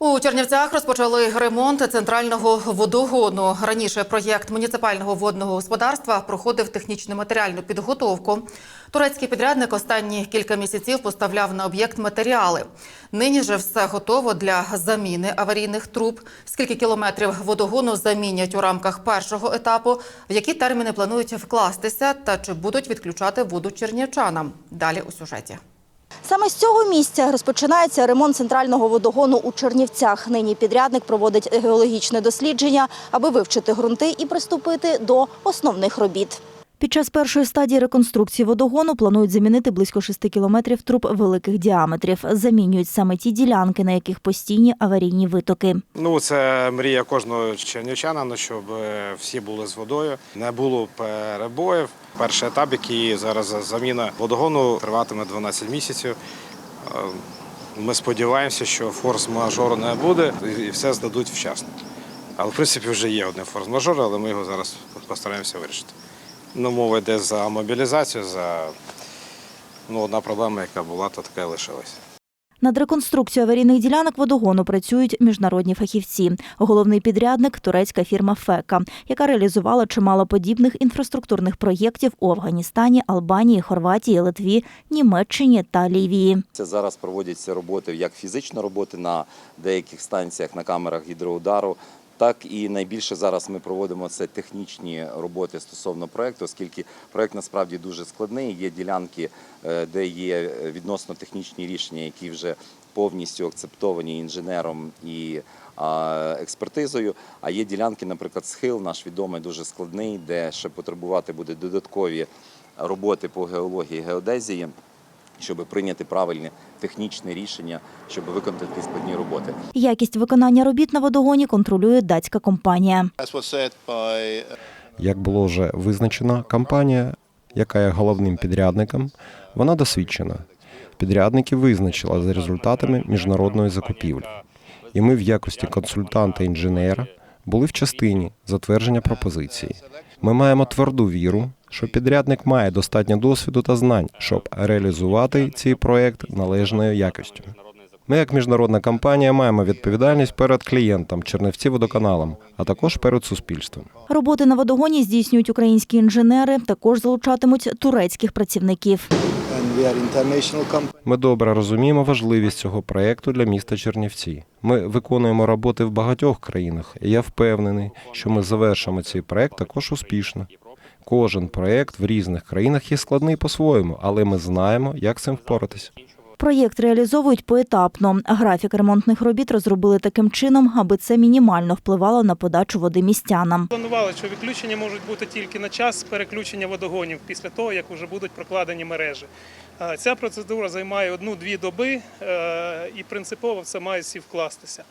У Чернівцях розпочали ремонт центрального водогону. Раніше проєкт муніципального водного господарства проходив технічну матеріальну підготовку. Турецький підрядник останні кілька місяців поставляв на об'єкт матеріали. Нині же все готово для заміни аварійних труб. Скільки кілометрів водогону замінять у рамках першого етапу, в які терміни планують вкластися та чи будуть відключати воду чернівчанам? Далі у сюжеті. Саме з цього місця розпочинається ремонт центрального водогону у Чернівцях. Нині підрядник проводить геологічне дослідження, аби вивчити ґрунти і приступити до основних робіт. Під час першої стадії реконструкції водогону планують замінити близько 6 кілометрів труб великих діаметрів. Замінюють саме ті ділянки, на яких постійні аварійні витоки. Ну, це мрія кожного чернівчана, ну, щоб е, всі були з водою, не було перебоїв. Перший етап, який зараз заміна водогону, триватиме 12 місяців. Е, Ми сподіваємося, що форс-мажору не буде і все здадуть вчасно. Але в принципі вже є одне форс-мажор, але ми його зараз постараємося вирішити. Ну, мова йде за мобілізацію, за ну, одна проблема, яка була, то така і лишилася. Над реконструкцією аварійних ділянок водогону працюють міжнародні фахівці. Головний підрядник – турецька фірма «Фека», яка реалізувала чимало подібних інфраструктурних проєктів у Афганістані, Албанії, Хорватії, Литві, Німеччині та Лівії. Це зараз проводяться роботи як фізичні роботи на деяких станціях на камерах гідроудару. Так і найбільше зараз ми проводимо це технічні роботи стосовно проекту, оскільки проект насправді дуже складний. Є ділянки, е, де є відносно технічні рішення, які вже повністю акцептовані інженером і експертизою. А є ділянки, наприклад, схил наш відомий дуже складний, де ще потребувати буде додаткові роботи по геології і геодезії щоб прийняти правильне технічне рішення, щоб виконати ті складні роботи. Якість виконання робіт на водогоні контролює датська компанія. By Як було вже визначено, компанія, яка є головним підрядником, вона досвідчена. Підрядники визначила за результатами міжнародної закупівлі. І ми в якості консультанта-інженера були в частині затвердження пропозиції. Ми маємо тверду віру, що підрядник має достатньо досвіду та знань, щоб реалізувати цей проект належною якістю. Ми, як міжнародна компанія, маємо відповідальність перед клієнтом Чернівці водоканалом, а також перед суспільством. Роботи на водогоні здійснюють українські інженери, також залучатимуть турецьких працівників. Ми добре розуміємо важливість цього проєкту для міста Чернівці. Ми виконуємо роботи в багатьох країнах, і я впевнений, що ми завершимо цей проєкт також успішно. Кожен проєкт в різних країнах є складний по-своєму, але ми знаємо, як з цим впоратися. Проєкт реалізовують поетапно. Графік ремонтних робіт розробили таким чином, аби це мінімально впливало на подачу води містянам. Планували, що відключення можуть бути тільки на час переключення водогонів після того, як вже будуть прокладені мережі. Е, Ця процедура займає одну-дві доби е, і принципово в це має всі вкластися.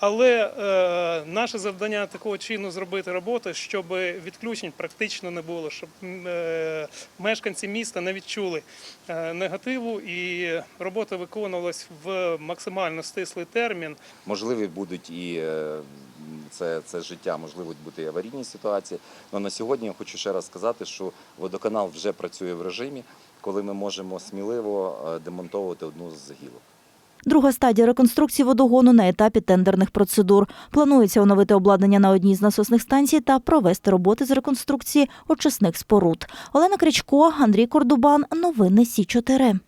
Але е, наше завдання такого чину зробити роботу, щоб відключень практично не було, щоб е, мешканці міста не відчули е, негативу і робота виконувалась в максимально стислий термін. Можливі будуть і е, це, це життя, можливо, бути і аварійні ситуації. Але на сьогодні я хочу ще раз сказати, що водоканал вже працює в режимі, коли ми можемо сміливо е, демонтовувати одну з гілок. Друга стадія реконструкції водогону на етапі тендерних процедур. Планується оновити обладнання на одній з насосних станцій та провести роботи з реконструкції очисних споруд. Олена Кричко, Андрій Кордубан. Новини Сі 4